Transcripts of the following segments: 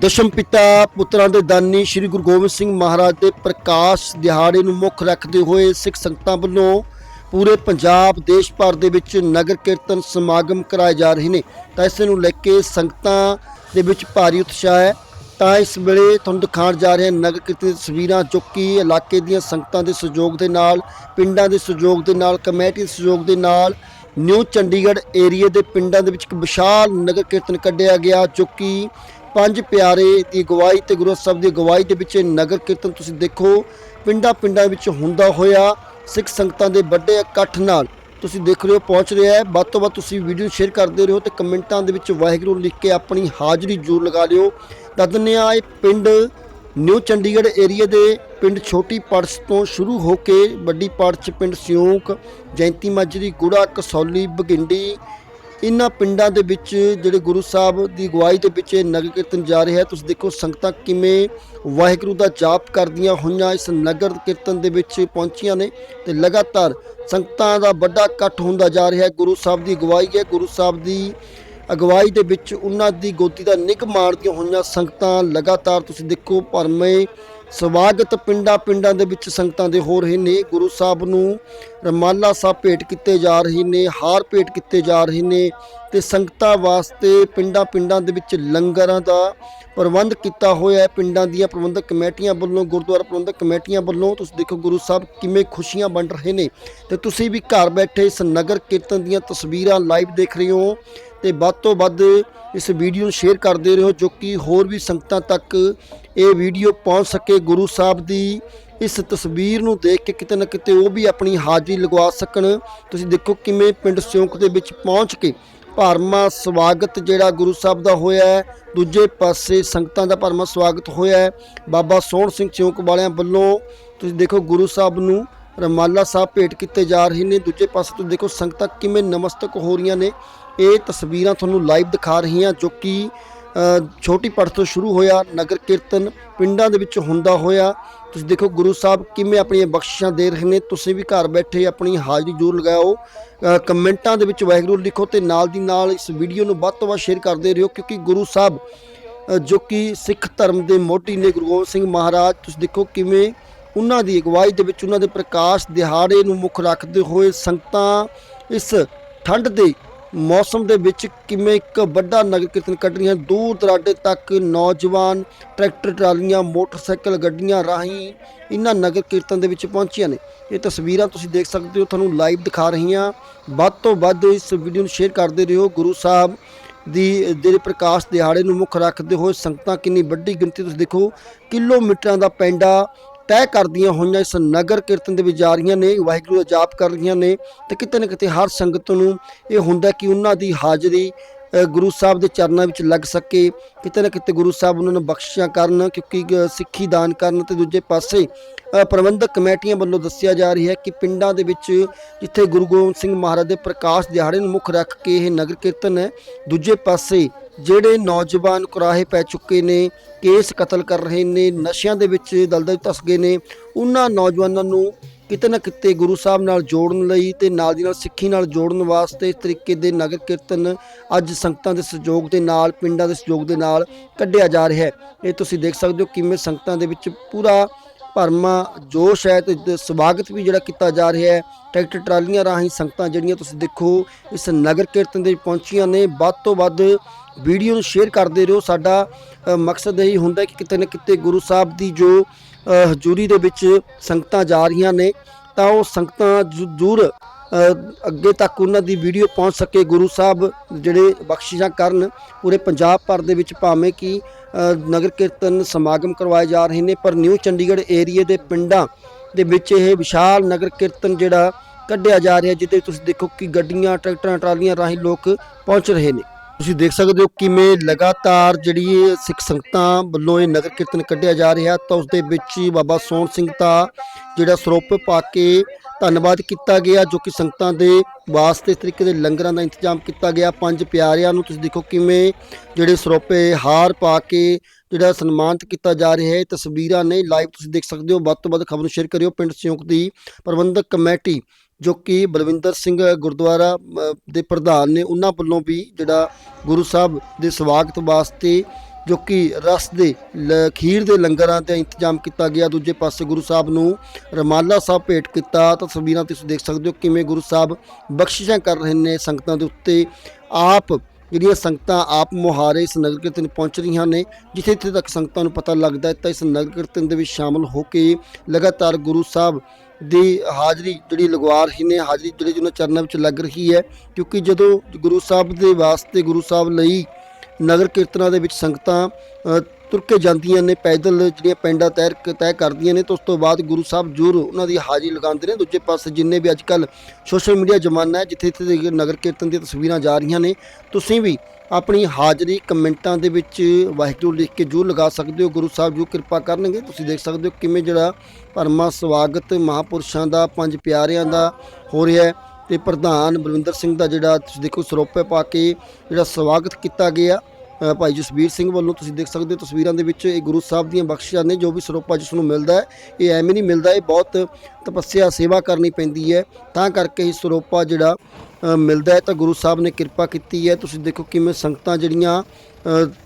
ਦਸ਼ਮ ਪਿਤਾ ਪੁੱਤਰਾਂ ਦੇ ਦਾਨੀ ਸ੍ਰੀ ਗੁਰੂ ਗੋਬਿੰਦ ਸਿੰਘ ਮਹਾਰਾਜ ਦੇ ਪ੍ਰਕਾਸ਼ ਦਿਹਾੜੇ ਨੂੰ ਮੁੱਖ ਰੱਖਦੇ ਹੋਏ ਸਿੱਖ ਸੰਗਤਾਂ ਵੱਲੋਂ ਪੂਰੇ ਪੰਜਾਬ, ਦੇਸ਼ ਭਰ ਦੇ ਵਿੱਚ ਨਗਰ ਕੀਰਤਨ ਸਮਾਗਮ ਕਰਾਏ ਜਾ ਰਹੇ ਨੇ। ਤਾਂ ਇਸ ਨੂੰ ਲੈ ਕੇ ਸੰਗਤਾਂ ਦੇ ਵਿੱਚ ਭਾਰੀ ਉਤਸ਼ਾਹ ਹੈ। ਤਾਂ ਇਸ ਵੇਲੇ ਤੁਹਾਨੂੰ ਦਿਖਾਉਣ ਜਾ ਰਹੇ ਹਾਂ ਨਗਰ ਕੀਰਤਨ ਦੀਆਂ ਤਸਵੀਰਾਂ, ਜੋ ਕਿ ਇਲਾਕੇ ਦੀਆਂ ਸੰਗਤਾਂ ਦੇ ਸਹਿਯੋਗ ਦੇ ਨਾਲ, ਪਿੰਡਾਂ ਦੇ ਸਹਿਯੋਗ ਦੇ ਨਾਲ, ਕਮੇਟੀ ਦੇ ਸਹਿਯੋਗ ਦੇ ਨਾਲ ਨਿਊ ਚੰਡੀਗੜ੍ਹ ਏਰੀਏ ਦੇ ਪਿੰਡਾਂ ਦੇ ਵਿੱਚ ਇੱਕ ਵਿਸ਼ਾਲ ਨਗਰ ਕੀਰਤਨ ਕੱਢਿਆ ਗਿਆ, ਜੋ ਕਿ ਪੰਜ ਪਿਆਰੇ ਦੀ ਅਗਵਾਈ ਤੇ ਗੁਰੂ ਸਾਹਿਬ ਦੀ ਅਗਵਾਈ ਦੇ ਵਿੱਚ ਇਹ ਨਗਰ ਕੀਰਤਨ ਤੁਸੀਂ ਦੇਖੋ, ਪਿੰਡਾਂ ਪਿੰਡਾਂ ਵਿੱਚ ਹੁੰਦਾ ਹੋਇਆ ਸਿੱਖ ਸੰਗਤਾਂ ਦੇ ਵੱਡੇ ਇਕੱਠ ਨਾਲ ਤੁਸੀਂ ਦੇਖ ਰਹੇ ਹੋ, ਪਹੁੰਚ ਰਿਹਾ ਹੈ। ਵੱਧ ਤੋਂ ਵੱਧ ਤੁਸੀਂ ਵੀਡੀਓ ਸ਼ੇਅਰ ਕਰਦੇ ਰਹੋ ਤੇ ਕਮੈਂਟਾਂ ਦੇ ਵਿੱਚ ਵਾਹਿਗੁਰੂ ਲਿਖ ਕੇ ਆਪਣੀ ਹਾਜ਼ਰੀ ਜ਼ਰੂਰ ਲਗਾ ਲਿਓ। ਦੱਸ ਦਿੰਦੇ ਹਾਂ, ਇਹ ਪਿੰਡ ਨਿਊ ਚੰਡੀਗੜ੍ਹ ਏਰੀਆ ਦੇ ਪਿੰਡ ਛੋਟੀ ਪੜਸ ਤੋਂ ਸ਼ੁਰੂ ਹੋ ਕੇ ਵੱਡੀ ਪੜਸ ਪਿੰਡ ਸਿਉਂਕ, ਜੈਂਤੀ ਮਾਜਰੀ, ਗੁੜਾ, ਕਸੌਲੀ ਬਗਿੰਡੀ ਇਹਨਾਂ ਪਿੰਡਾਂ ਦੇ ਵਿੱਚ ਜਿਹੜੇ ਗੁਰੂ ਸਾਹਿਬ ਦੀ ਅਗਵਾਈ ਦੇ ਵਿੱਚ ਇਹ ਨਗਰ ਕੀਰਤਨ ਜਾ ਰਿਹਾ ਹੈ, ਤੁਸੀਂ ਦੇਖੋ ਸੰਗਤਾਂ ਕਿਵੇਂ ਵਾਹਿਗੁਰੂ ਦਾ ਜਾਪ ਕਰਦੀਆਂ ਹੋਈਆਂ ਇਸ ਨਗਰ ਕੀਰਤਨ ਦੇ ਵਿੱਚ ਪਹੁੰਚੀਆਂ ਨੇ ਤੇ ਲਗਾਤਾਰ ਸੰਗਤਾਂ ਦਾ ਵੱਡਾ ਇਕੱਠ ਹੁੰਦਾ ਜਾ ਰਿਹਾ ਹੈ। ਗੁਰੂ ਸਾਹਿਬ ਦੀ ਅਗਵਾਈ ਹੈ, ਗੁਰੂ ਸਾਹਿਬ ਦੀ ਅਗਵਾਈ ਦੇ ਵਿੱਚ ਉਹਨਾਂ ਦੀ ਗੋਦੀ ਦਾ ਨਿੱਘ ਮਾਰਦੀਆਂ ਹੋਈਆਂ ਸੰਗਤਾਂ ਲਗਾਤਾਰ ਤੁਸੀਂ ਦੇਖੋ ਭਰਮੇ ਸਵਾਗਤ ਪਿੰਡਾਂ ਪਿੰਡਾਂ ਦੇ ਵਿੱਚ ਸੰਗਤਾਂ ਦੇ ਹੋ ਰਹੇ ਨੇ। ਗੁਰੂ ਸਾਹਿਬ ਨੂੰ ਰਮਾਲਾ ਸਾਹਿਬ ਭੇਟ ਕੀਤੇ ਜਾ ਰਹੇ ਨੇ, ਹਾਰ ਭੇਟ ਕੀਤੇ ਜਾ ਰਹੇ ਨੇ ਤੇ ਸੰਗਤਾਂ ਵਾਸਤੇ ਪਿੰਡਾਂ ਪਿੰਡਾਂ ਦੇ ਵਿੱਚ ਲੰਗਰਾਂ ਦਾ ਪ੍ਰਬੰਧ ਕੀਤਾ ਹੋਇਆ ਹੈ। ਪਿੰਡਾਂ ਦੀਆਂ ਪ੍ਰਬੰਧਕ ਕਮੇਟੀਆਂ ਵੱਲੋਂ, ਗੁਰਦੁਆਰਾ ਪ੍ਰਬੰਧਕ ਕਮੇਟੀਆਂ ਵੱਲੋਂ ਤੁਸੀਂ ਦੇਖੋ ਗੁਰੂ ਸਾਹਿਬ ਕਿਵੇਂ ਖੁਸ਼ੀਆਂ ਵੰਡ ਰਹੇ ਨੇ। ਤੇ ਤੁਸੀਂ ਵੀ ਘਰ ਬੈਠੇ ਇਸ ਨਗਰ ਕੀਰਤਨ ਦੀਆਂ ਤਸਵੀਰਾਂ ਲਾਈਵ ਦੇਖ ਰਹੇ ਹੋ ਤੇ ਵੱਧ ਤੋਂ ਵੱਧ ਇਸ ਵੀਡੀਓ ਨੂੰ ਸ਼ੇਅਰ ਕਰਦੇ ਰਹੋ, ਜੋ ਕਿ ਹੋਰ ਵੀ ਸੰਗਤਾਂ ਤੱਕ ਇਹ ਵੀਡੀਓ ਪਹੁੰਚ ਸਕੇ ਗੁਰੂ ਸਾਹਿਬ ਦੀ। ਇਸ ਤਸਵੀਰ ਨੂੰ ਦੇਖ ਕੇ ਕਿਤੇ ਨਾ ਕਿਤੇ ਉਹ ਵੀ ਆਪਣੀ ਹਾਜ਼ਰੀ ਲਗਵਾ ਸਕਣ। ਤੁਸੀਂ ਦੇਖੋ ਕਿਵੇਂ ਪਿੰਡ ਸਿਉਂਕ ਦੇ ਵਿੱਚ ਪਹੁੰਚ ਕੇ ਭਰਮਾ ਸਵਾਗਤ ਜਿਹੜਾ ਗੁਰੂ ਸਾਹਿਬ ਦਾ ਹੋਇਆ ਹੈ, ਦੂਜੇ ਪਾਸੇ ਸੰਗਤਾਂ ਦਾ ਭਰਮਾ ਸਵਾਗਤ ਹੋਇਆ ਹੈ। ਬਾਬਾ ਸੋਹਣ ਸਿੰਘ ਸਿਉਂਕ ਵਾਲਿਆਂ ਵੱਲੋਂ ਤੁਸੀਂ ਦੇਖੋ ਗੁਰੂ ਸਾਹਿਬ ਨੂੰ ਰਮਾਲਾ ਸਾਹਿਬ ਭੇਟ ਕੀਤੇ ਜਾ ਰਹੇ ਨੇ। ਦੂਜੇ ਪਾਸੇ ਤੋਂ ਦੇਖੋ ਸੰਗਤਾਂ ਕਿਵੇਂ ਨਮਸਤਕ ਹੋ ਰਹੀਆਂ ਨੇ। ਇਹ ਤਸਵੀਰਾਂ ਤੁਹਾਨੂੰ ਲਾਈਵ ਦਿਖਾ ਰਹੀਆਂ ਜੋ ਕਿ ਛੋਟੀ ਪੜ ਤੋਂ ਸ਼ੁਰੂ ਹੋਇਆ, ਨਗਰ ਕੀਰਤਨ ਪਿੰਡਾਂ ਦੇ ਵਿੱਚ ਹੁੰਦਾ ਹੋਇਆ। ਤੁਸੀਂ ਦੇਖੋ ਗੁਰੂ ਸਾਹਿਬ ਕਿਵੇਂ ਆਪਣੀਆਂ ਬਖਸ਼ਿਸ਼ਾਂ ਦੇ ਰਹੇ ਨੇ। ਤੁਸੀਂ ਵੀ ਘਰ ਬੈਠੇ ਆਪਣੀ ਹਾਜ਼ਰੀ ਜ਼ਰੂਰ ਲਗਾਓ। ਕਮੈਂਟਾਂ ਦੇ ਵਿੱਚ ਵਾਹਿਗੁਰੂ ਲਿਖੋ ਤੇ ਨਾਲ ਦੀ ਨਾਲ ਇਸ ਵੀਡੀਓ ਨੂੰ ਵੱਧ ਤੋਂ ਵੱਧ ਸ਼ੇਅਰ ਕਰਦੇ ਰਹੋ ਕਿਉਂਕਿ ਗੁਰੂ ਸਾਹਿਬ ਜੋ ਕਿ ਸਿੱਖ ਧਰਮ ਦੇ ਮੋਢੀ ਨੇ ਗੁਰੂ ਗੋਬਿੰਦ ਸਿੰਘ ਮਹਾਰਾਜ, ਤੁਸੀਂ ਦੇਖੋ ਕਿਵੇਂ ਉਹਨਾਂ ਦੀ ਅਗਵਾਈ ਦੇ ਵਿੱਚ ਉਹਨਾਂ ਦੇ ਪ੍ਰਕਾਸ਼ ਦਿਹਾੜੇ ਨੂੰ ਮੁੱਖ ਰੱਖਦੇ ਹੋਏ ਸੰਗਤਾਂ ਇਸ ਠੰਡ ਦੇ ਮੌਸਮ ਦੇ ਵਿੱਚ ਕਿਵੇਂ ਇੱਕ ਵੱਡਾ ਨਗਰ ਕੀਰਤਨ ਕੱਢ ਰਹੀਆਂ ਦੂਰ ਦਰਾਡੇ ਤੱਕ ਨੌਜਵਾਨ ਟਰੈਕਟਰ, ਟਰਾਲੀਆਂ, ਮੋਟਰਸਾਈਕਲ ਗੱਡੀਆਂ ਰਾਹੀਂ ਇਹਨਾਂ ਨਗਰ ਕੀਰਤਨ ਦੇ ਵਿੱਚ ਪਹੁੰਚੀਆਂ ਨੇ। ਇਹ ਤਸਵੀਰਾਂ ਤੁਸੀਂ ਦੇਖ ਸਕਦੇ ਹੋ, ਤੁਹਾਨੂੰ ਲਾਈਵ ਦਿਖਾ ਰਹੀਆਂ। ਵੱਧ ਤੋਂ ਵੱਧ ਇਸ ਵੀਡੀਓ ਨੂੰ ਸ਼ੇਅਰ ਕਰਦੇ ਰਹੋ। ਗੁਰੂ ਸਾਹਿਬ ਦੀ ਜਿਹੜੇ ਪ੍ਰਕਾਸ਼ ਦਿਹਾੜੇ ਨੂੰ ਮੁੱਖ ਰੱਖਦੇ ਹੋਏ ਸੰਗਤਾਂ ਕਿੰਨੀ ਵੱਡੀ ਗਿਣਤੀ ਤੁਸੀਂ ਦੇਖੋ। ਕਿਲੋਮੀਟਰਾਂ ਦਾ ਪੈਂਡਾ ਤੈਅ ਕਰਦੀਆਂ ਹੋਈਆਂ ਇਸ ਨਗਰ ਕੀਰਤਨ ਦੇ ਵਿੱਚ ਜਾ ਰਹੀਆਂ ਨੇ, ਵਾਹਿਗੁਰੂ ਦਾ ਜਾਪ ਕਰ ਰਹੀਆਂ ਨੇ ਤੇ ਕਿਤੇ ਨਾ ਕਿਤੇ ਹਰ ਸੰਗਤ ਨੂੰ ਇਹ ਹੁੰਦਾ ਕਿ ਉਹਨਾਂ ਦੀ ਹਾਜ਼ਰੀ ਗੁਰੂ ਸਾਹਿਬ ਦੇ ਚਰਨਾਂ ਵਿੱਚ ਲੱਗ ਸਕੇ। ਕਿਤੇ ਨਾ ਕਿਤੇ ਗੁਰੂ ਸਾਹਿਬ ਉਹਨਾਂ ਨੂੰ ਬਖਸ਼ਿਸ਼ਾਂ ਕਰਨ ਕਿਉਂਕਿ ਸਿੱਖੀ ਦਾਨ ਕਰਨ ਤੇ ਦੂਜੇ ਪਾਸੇ ਪ੍ਰਬੰਧਕ ਕਮੇਟੀਆਂ ਵੱਲੋਂ ਦੱਸਿਆ ਜਾ ਰਿਹਾ ਹੈ ਕਿ ਪਿੰਡਾਂ ਦੇ ਵਿੱਚ ਜਿੱਥੇ ਗੁਰੂ ਗੋਬਿੰਦ ਸਿੰਘ ਮਹਾਰਾਜ ਦੇ ਪ੍ਰਕਾਸ਼ ਦਿਹਾੜੇ ਨੂੰ ਮੁੱਖ ਰੱਖ ਕੇ ਇਹ ਨਗਰ ਕੀਰਤਨ ਹੈ, ਦੂਜੇ ਪਾਸੇ ਜਿਹੜੇ ਨੌਜਵਾਨ ਕੁਰਾਹੇ ਪੈ ਚੁੱਕੇ ਨੇ, ਕੇਸ ਕਤਲ ਕਰ ਰਹੇ ਨੇ, ਨਸ਼ਿਆਂ ਦੇ ਵਿੱਚ ਦਲਦਲ ਧਸ ਗਏ ਨੇ, ਉਹਨਾਂ ਨੌਜਵਾਨਾਂ ਨੂੰ ਕਿਤੇ ਨਾ ਕਿਤੇ ਗੁਰੂ ਸਾਹਿਬ ਨਾਲ ਜੋੜਨ ਲਈ ਤੇ ਨਾਲ ਦੀ ਨਾਲ ਸਿੱਖੀ ਨਾਲ ਜੋੜਨ ਵਾਸਤੇ ਇਸ ਤਰੀਕੇ ਦੇ ਨਗਰ ਕੀਰਤਨ ਅੱਜ ਸੰਗਤਾਂ ਦੇ ਸਹਿਯੋਗ ਦੇ ਨਾਲ, ਪਿੰਡਾਂ ਦੇ ਸਹਿਯੋਗ ਦੇ ਨਾਲ ਕੱਢਿਆ ਜਾ ਰਿਹਾ ਹੈ। ਇਹ ਤੁਸੀਂ ਦੇਖ ਸਕਦੇ ਹੋ ਕਿਵੇਂ ਸੰਗਤਾਂ ਦੇ ਵਿੱਚ ਪੂਰਾ ਭਰਮਾ ਜੋਸ਼ ਹੈ ਤੇ ਸਵਾਗਤ ਵੀ ਜਿਹੜਾ ਕੀਤਾ ਜਾ ਰਿਹਾ ਹੈ। ਟਰੈਕਟਰ ਟਰਾਲੀਆਂ ਰਾਹੀਂ ਸੰਗਤਾਂ ਜਿਹੜੀਆਂ ਤੁਸੀਂ ਦੇਖੋ, ਇਸ ਨਗਰ ਕੀਰਤਨ ਦੇ ਵਿੱਚ ਪਹੁੰਚੀਆਂ ਨੇ। ਵੱਧ ਤੋਂ ਵੱਧ ਵੀਡੀਓ ਨੂੰ ਸ਼ੇਅਰ ਕਰਦੇ ਰਹੋ। ਸਾਡਾ ਮਕਸਦ ਇਹੀ ਹੁੰਦਾ ਕਿ ਕਿਤੇ ਨਾ ਕਿਤੇ ਗੁਰੂ ਸਾਹਿਬ ਦੀ ਜੋ ਹਜ਼ੂਰੀ ਦੇ ਵਿੱਚ ਸੰਗਤਾਂ ਜਾ ਰਹੀਆਂ ਨੇ, ਤਾਂ ਉਹ ਸੰਗਤਾਂ ਜ਼ਰੂਰ ਅੱਗੇ ਤੱਕ ਉਹਨਾਂ ਦੀ ਵੀਡੀਓ ਪਹੁੰਚ ਸਕੇ ਗੁਰੂ ਸਾਹਿਬ ਜਿਹੜੇ ਬਖਸ਼ਿਸ਼ਾਂ ਕਰਨ ਪੂਰੇ ਪੰਜਾਬ ਭਰ ਦੇ ਵਿੱਚ ਭਾਵੇਂ ਕਿ ਨਗਰ ਕੀਰਤਨ ਸਮਾਗਮ ਕਰਵਾਏ ਜਾ ਰਹੇ ਨੇ, ਪਰ ਨਿਊ ਚੰਡੀਗੜ੍ਹ ਏਰੀਏ ਦੇ ਪਿੰਡਾਂ ਦੇ ਵਿੱਚ ਇਹ ਵਿਸ਼ਾਲ ਨਗਰ ਕੀਰਤਨ ਜਿਹੜਾ ਕੱਢਿਆ ਜਾ ਰਿਹਾ ਜਿਹਦੇ ਤੁਸੀਂ ਦੇਖੋ ਕਿ ਗੱਡੀਆਂ, ਟਰੈਕਟਰਾਂ, ਟਰਾਲੀਆਂ ਰਾਹੀਂ ਲੋਕ ਪਹੁੰਚ ਰਹੇ ਨੇ। ਤੁਸੀਂ ਦੇਖ ਸਕਦੇ ਹੋ ਕਿਵੇਂ ਲਗਾਤਾਰ ਜਿਹੜੀ ਇਹ ਸਿੱਖ ਸੰਗਤਾਂ ਵੱਲੋਂ ਇਹ ਨਗਰ ਕੀਰਤਨ ਕੱਢਿਆ ਜਾ ਰਿਹਾ, ਤਾਂ ਉਸ ਦੇ ਵਿੱਚ ਹੀ ਬਾਬਾ ਸੋਹਣ ਸਿੰਘ ਦਾ ਜਿਹੜਾ ਸਰੋਪ ਪਾ ਕੇ ਧੰਨਵਾਦ ਕੀਤਾ ਗਿਆ, ਜੋ ਕਿ ਸੰਗਤਾਂ ਦੇ ਵਾਸਤੇ ਇਸ ਤਰੀਕੇ ਦੇ ਲੰਗਰਾਂ ਦਾ ਇੰਤਜ਼ਾਮ ਕੀਤਾ ਗਿਆ। ਪੰਜ ਪਿਆਰਿਆਂ ਨੂੰ ਤੁਸੀਂ ਦੇਖੋ ਕਿਵੇਂ ਜਿਹੜੇ ਸਰੋਪੇ ਹਾਰ ਪਾ ਕੇ ਜਿਹੜਾ ਸਨਮਾਨਿਤ ਕੀਤਾ ਜਾ ਰਿਹਾ ਹੈ ਤਸਵੀਰਾਂ ਨੇ ਲਾਈਵ ਤੁਸੀਂ ਦੇਖ ਸਕਦੇ ਹੋ। ਵੱਧ ਤੋਂ ਵੱਧ ਖਬਰ ਨੂੰ ਸ਼ੇਅਰ ਕਰਿਓ ਪਿੰਡ ਸਿਉਂਕ ਦੀ ਪ੍ਰਬੰਧਕ ਕਮੇਟੀ। ਜੋ ਕਿ ਬਲਵਿੰਦਰ ਸਿੰਘ ਗੁਰਦੁਆਰਾ ਦੇ ਪ੍ਰਧਾਨ ਨੇ ਉਹਨਾਂ ਵੱਲੋਂ ਵੀ ਜਿਹੜਾ ਗੁਰੂ ਸਾਹਿਬ ਦੇ ਸਵਾਗਤ ਵਾਸਤੇ ਜੋ ਕਿ ਰਸ ਦੇ ਲ- ਖੀਰ ਦੇ ਲੰਗਰਾਂ 'ਤੇ ਇੰਤਜ਼ਾਮ ਕੀਤਾ ਗਿਆ। ਦੂਜੇ ਪਾਸੇ ਗੁਰੂ ਸਾਹਿਬ ਨੂੰ ਰਮਾਲਾ ਸਾਹਿਬ ਭੇਟ ਕੀਤਾ। ਤਾਂ ਤਸਵੀਰਾਂ ਤੁਸੀਂ ਦੇਖ ਸਕਦੇ ਹੋ ਕਿਵੇਂ ਗੁਰੂ ਸਾਹਿਬ ਬਖਸ਼ਿਸ਼ਾਂ ਕਰ ਰਹੇ ਨੇ ਸੰਗਤਾਂ ਦੇ ਉੱਤੇ। ਆਪ ਜਿਹੜੀਆਂ ਸੰਗਤਾਂ ਆਪ ਮੁਹਾਰੇ ਇਸ ਨਗਰ ਕੀਰਤਨ ਪਹੁੰਚ ਰਹੀਆਂ ਨੇ, ਜਿੱਥੇ ਜਿੱਥੇ ਤੱਕ ਸੰਗਤਾਂ ਨੂੰ ਪਤਾ ਲੱਗਦਾ ਹੈ, ਤਾਂ ਇਸ ਨਗਰ ਕੀਰਤਨ ਦੇ ਵਿੱਚ ਸ਼ਾਮਲ ਹੋ ਕੇ ਲਗਾਤਾਰ ਗੁਰੂ ਸਾਹਿਬ ਦੀ ਹਾਜ਼ਰੀ ਜਿਹੜੀ ਲਗਵਾ ਰਹੀ ਨੇ, ਹਾਜ਼ਰੀ ਜਿਹੜੀ ਉਹਨਾਂ ਚਰਨਾਂ ਵਿੱਚ ਲੱਗ ਰਹੀ ਹੈ, ਕਿਉਂਕਿ ਜਦੋਂ ਗੁਰੂ ਸਾਹਿਬ ਦੇ ਵਾਸਤੇ, ਗੁਰੂ ਸਾਹਿਬ ਲਈ ਨਗਰ ਕੀਰਤਨਾਂ ਦੇ ਵਿੱਚ ਸੰਗਤਾਂ ਤੁਰ ਕੇ ਜਾਂਦੀਆਂ ਨੇ, ਪੈਦਲ ਜਿਹੜੀਆਂ ਪਿੰਡਾਂ ਤੈਅ ਤੈਅ ਕਰਦੀਆਂ ਨੇ, ਤੇ ਉਸ ਤੋਂ ਬਾਅਦ ਗੁਰੂ ਸਾਹਿਬ ਜ਼ਰੂਰ ਉਹਨਾਂ ਦੀ ਹਾਜ਼ਰੀ ਲਗਾਉਂਦੇ ਨੇ। ਦੂਜੇ ਪਾਸੇ ਜਿੰਨੇ ਵੀ ਅੱਜ ਕੱਲ ਸੋਸ਼ਲ ਮੀਡੀਆ ਜ਼ਮਾਨਾ ਹੈ, ਜਿੱਥੇ ਇੱਥੇ ਦੇ ਨਗਰ ਕੀਰਤਨ ਦੀਆਂ ਤਸਵੀਰਾਂ ਜਾ ਰਹੀਆਂ ਨੇ, ਤੁਸੀਂ ਵੀ ਆਪਣੀ ਹਾਜ਼ਰੀ ਕਮੈਂਟਾਂ ਦੇ ਵਿੱਚ ਵਾਹਿਗੁਰੂ ਲਿਖ ਕੇ ਜ਼ਰੂਰ ਲਗਾ ਸਕਦੇ ਹੋ। ਗੁਰੂ ਸਾਹਿਬ ਜੋ ਕਿਰਪਾ ਕਰਨਗੇ। ਤੁਸੀਂ ਦੇਖ ਸਕਦੇ ਹੋ ਕਿਵੇਂ ਜਿਹੜਾ ਪਰਮਾ ਸਵਾਗਤ ਮਹਾਪੁਰਸ਼ਾਂ ਦਾ, ਪੰਜ ਪਿਆਰਿਆਂ ਦਾ ਹੋ ਰਿਹਾ ਹੈ। ਤੇ ਪ੍ਰਧਾਨ ਬਲਵਿੰਦਰ ਸਿੰਘ ਦਾ ਜਿਹੜਾ ਤੁਸੀਂ ਦੇਖੋ ਸਰੋਪੇ ਪਾ ਕੇ ਜਿਹੜਾ ਸਵਾਗਤ ਕੀਤਾ ਗਿਆ। ਭਾਈ ਜਸਬੀਰ ਸਿੰਘ ਵੱਲੋਂ ਤੁਸੀਂ ਦੇਖ ਸਕਦੇ ਹੋ ਤਸਵੀਰਾਂ ਦੇ ਵਿੱਚ ਇਹ ਗੁਰੂ ਸਾਹਿਬ ਦੀਆਂ ਬਖਸ਼ਿਸ਼ਾਂ ਨੇ ਜੋ ਵੀ ਸਰੋਪਾ ਜਿਸ ਨੂੰ ਮਿਲਦਾ ਹੈ, ਇਹ ਐਵੇਂ ਨਹੀਂ ਮਿਲਦਾ, ਇਹ ਬਹੁਤ ਤਪੱਸਿਆ ਸੇਵਾ ਕਰਨੀ ਪੈਂਦੀ ਹੈ। ਤਾਂ ਕਰਕੇ ਇਹ ਸਰੋਪਾ ਜਿਹੜਾ ਮਿਲਦਾ ਹੈ ਤਾਂ ਗੁਰੂ ਸਾਹਿਬ ਨੇ ਕਿਰਪਾ ਕੀਤੀ ਹੈ। ਤੁਸੀਂ ਦੇਖੋ ਕਿਵੇਂ ਸੰਗਤਾਂ ਜਿਹੜੀਆਂ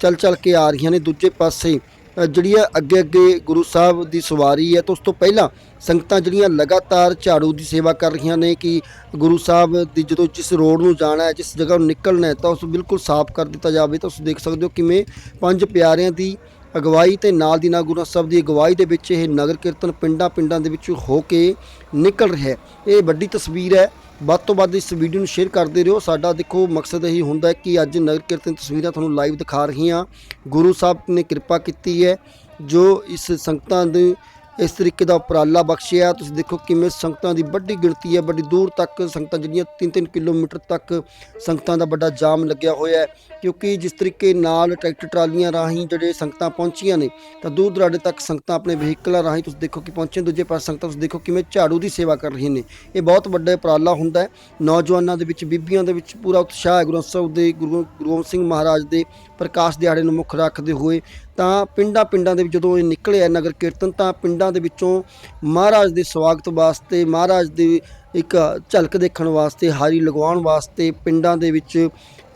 ਚੱਲ ਚੱਲ ਕੇ ਆ ਰਹੀਆਂ ਨੇ ਦੂਜੇ ਪਾਸੇ। ਅ, ਜਿਹੜੀਆਂ ਅੱਗੇ ਅੱਗੇ ਗੁਰੂ ਸਾਹਿਬ ਦੀ ਸਵਾਰੀ ਹੈ ਤਾਂ ਉਸ ਤੋਂ ਪਹਿਲਾਂ ਸੰਗਤਾਂ ਜਿਹੜੀਆਂ ਲਗਾਤਾਰ ਝਾੜੂ ਦੀ ਸੇਵਾ ਕਰ ਰਹੀਆਂ ਨੇ ਕਿ ਗੁਰੂ ਸਾਹਿਬ ਦੀ ਜਦੋਂ ਜਿਸ ਰੋਡ ਨੂੰ ਜਾਣਾ ਹੈ ਜਿਸ ਜਗ੍ਹਾ ਨੂੰ ਨਿਕਲਣਾ ਹੈ ਤਾਂ ਉਸ ਬਿਲਕੁਲ ਸਾਫ਼ ਕਰ ਦਿੱਤਾ ਜਾਵੇ ਤਾਂ ਤੁਸੀਂ ਦੇਖ ਸਕਦੇ ਹੋ ਕਿਵੇਂ ਪੰਜ ਪਿਆਰਿਆਂ ਦੀ ਅਗਵਾਈ ਤੇ ਨਾਲ ਦੀ ਨਾਲ ਗੁਰੂ ਸਾਹਿਬ ਦੀ ਅਗਵਾਈ ਦੇ ਵਿੱਚ ਇਹ ਨਗਰ ਕੀਰਤਨ ਪਿੰਡਾਂ ਪਿੰਡਾਂ ਦੇ ਵਿੱਚ ਹੋ ਕੇ ਨਿਕਲ ਰਿਹਾ ਹੈ। ਇਹ ਵੱਡੀ ਤਸਵੀਰ ਹੈ। ਵੱਧ ਤੋਂ ਵੱਧ ਇਸ ਵੀਡੀਓ ਨੂੰ ਸ਼ੇਅਰ ਕਰਦੇ ਰਹੋ। ਸਾਡਾ ਦੇਖੋ ਮਕਸਦ ਇਹੀ ਹੁੰਦਾ ਹੈ ਕਿ ਅੱਜ ਨਗਰ ਕੀਰਤਨ ਤਸਵੀਰਾਂ ਤੁਹਾਨੂੰ ਲਾਈਵ ਦਿਖਾ ਰਹੀ ਹਾਂ ਗੁਰੂ ਸਾਹਿਬ ਨੇ ਕਿਰਪਾ ਕੀਤੀ ਹੈ, ਜੋ ਇਸ ਸੰਗਤਾਂ ਦੇ ਇਸ ਤਰੀਕੇ ਦਾ ਉਪਰਾਲਾ ਬਖਸ਼ਿਆ ਤੁਸੀਂ ਦੇਖੋ ਕਿਵੇਂ ਸੰਗਤਾਂ ਦੀ ਵੱਡੀ ਗਿਣਤੀ ਹੈ, ਵੱਡੀ ਦੂਰ ਤੱਕ ਸੰਗਤਾਂ ਜਿਹੜੀਆਂ 3-3 ਕਿਲੋਮੀਟਰ ਤੱਕ ਸੰਗਤਾਂ ਦਾ ਵੱਡਾ ਜਾਮ ਲੱਗਿਆ ਹੋਇਆ ਹੈ। ਕਿਉਂਕਿ ਜਿਸ ਤਰੀਕੇ ਨਾਲ ਟਰੈਕਟਰ ਟਰਾਲੀਆਂ ਰਾਹੀਂ ਜਿਹੜੇ ਸੰਗਤਾਂ ਪਹੁੰਚੀਆਂ ਨੇ, ਤਾਂ ਦੂਰ ਦਰਾਡੇ ਤੱਕ ਸੰਗਤਾਂ ਆਪਣੇ ਵਹੀਕਲਾਂ ਰਾਹੀਂ ਤੁਸੀਂ ਦੇਖੋ ਕਿ ਪਹੁੰਚੇ। ਦੂਜੇ ਪਾਸੇ ਸੰਗਤਾਂ ਤੁਸੀਂ ਦੇਖੋ ਕਿਵੇਂ ਝਾੜੂ ਦੀ ਸੇਵਾ ਕਰ ਰਹੀਆਂ ਨੇ। ਇਹ ਬਹੁਤ ਵੱਡਾ ਉਪਰਾਲਾ ਹੁੰਦਾ ਹੈ। ਨੌਜਵਾਨਾਂ ਦੇ ਵਿੱਚ, ਬੀਬੀਆਂ ਦੇ ਵਿੱਚ ਪੂਰਾ ਉਤਸ਼ਾਹ ਹੈ। ਗੁਰੂ ਸਾਹਿਬ ਦੇ, ਗੁਰੂ ਗੁਰੂ ਗੋਬਿੰਦ ਸਿੰਘ ਮਹਾਰਾਜ ਦੇ ਪ੍ਰਕਾਸ਼ ਦਿਹਾੜੇ ਨੂੰ ਮੁੱਖ ਰੱਖਦੇ ਹੋਏ ਤਾਂ ਪਿੰਡਾਂ ਪਿੰਡਾਂ ਦੇ ਵਿੱਚ ਜਦੋਂ ਇਹ ਨਿਕਲਿਆ ਨਗਰ ਕੀਰਤਨ, ਤਾਂ ਪਿੰਡਾਂ ਦੇ ਵਿੱਚੋਂ ਮਹਾਰਾਜ ਦੇ ਸਵਾਗਤ ਵਾਸਤੇ, ਮਹਾਰਾਜ ਦੀ ਇੱਕ ਝਲਕ ਦੇਖਣ ਵਾਸਤੇ, ਹਾਰੀ ਲਗਵਾਉਣ ਵਾਸਤੇ ਪਿੰਡਾਂ ਦੇ ਵਿੱਚ